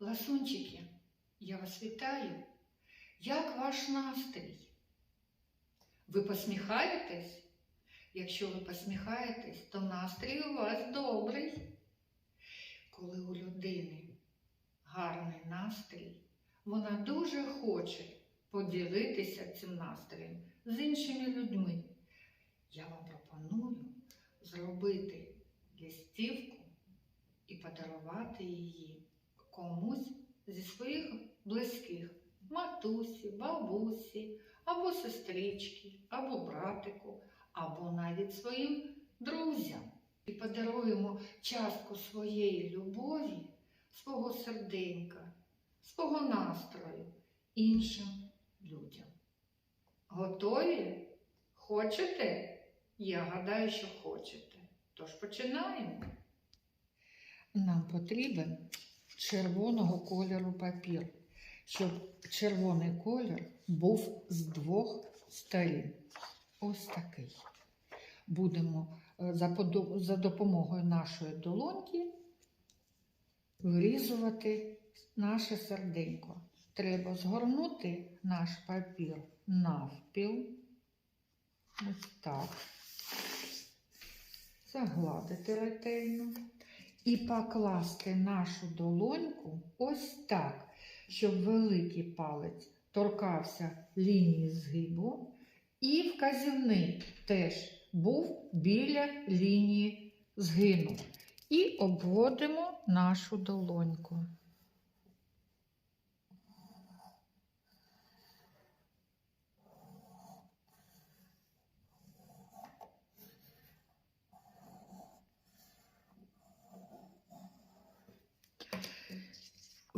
Ласунчики, я вас вітаю. Як ваш настрій? Ви посміхаєтесь? Якщо ви посміхаєтесь, то настрій у вас добрий. Коли у людини гарний настрій, вона дуже хоче поділитися цим настроєм з іншими людьми. Я вам пропоную зробити листівку і подарувати її комусь зі своїх близьких матусі, бабусі, або сестрички, або братику, або навіть своїм друзям. І подаруємо частку своєї любові, свого серденька, свого настрою іншим людям. Готові? Хочете? Я гадаю, що хочете. Тож починаємо. Нам потрібен червоного кольору папір, щоб червоний колір був з двох сторін. Ось такий. Будемо е, за, допомогою нашої долоньки вирізувати наше серденько. Треба згорнути наш папір навпіл. Ось так. Загладити ретельно. І покласти нашу долоньку ось так, щоб великий палець торкався лінії згибу, і вказівний теж був біля лінії згину. І обводимо нашу долоньку.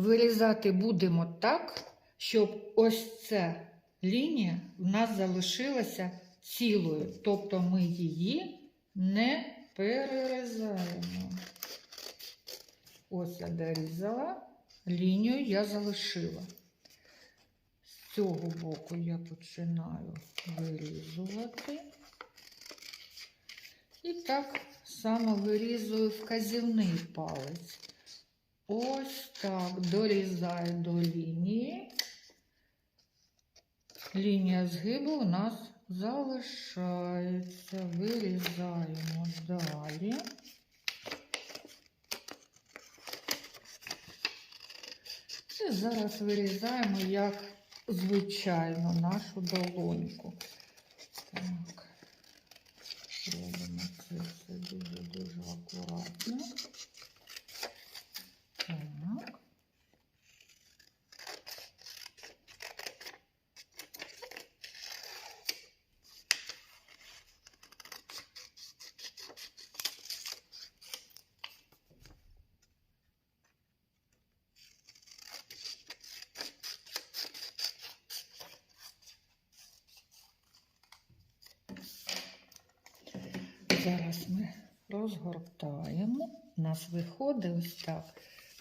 Вирізати будемо так, щоб ось ця лінія в нас залишилася цілою, тобто ми її не перерізаємо. Ось я дорізала, лінію я залишила. З цього боку я починаю вирізувати. І так само вирізую вказівний палець. Ось так дорізаю до лінії. Лінія згибу у нас залишається. Вирізаємо далі. І зараз вирізаємо як звичайно нашу долоньку. Так, робимо це все дуже-дуже акуратно. Так. Зараз ми розгортаємо. У нас виходить ось так.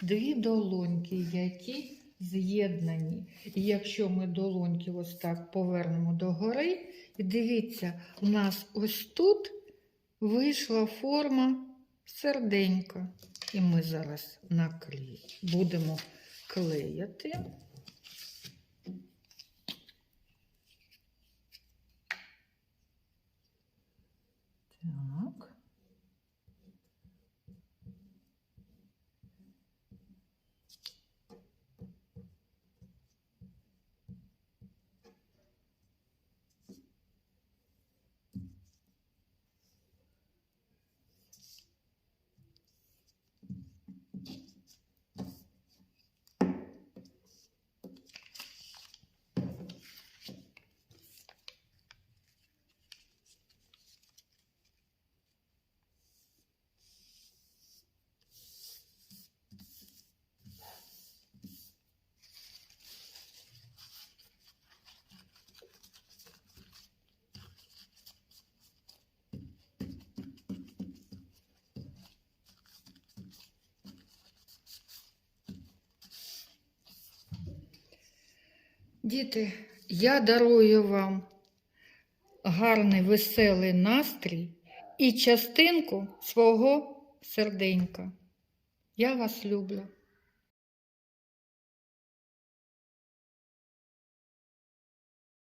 Дві долоньки, які з'єднані. І якщо ми долоньки ось так повернемо догори, і дивіться, у нас ось тут вийшла форма серденька. І ми зараз наклеїмо. Будемо клеяти. Так. Діти, я дарую вам гарний веселий настрій і частинку свого серденька. Я вас люблю.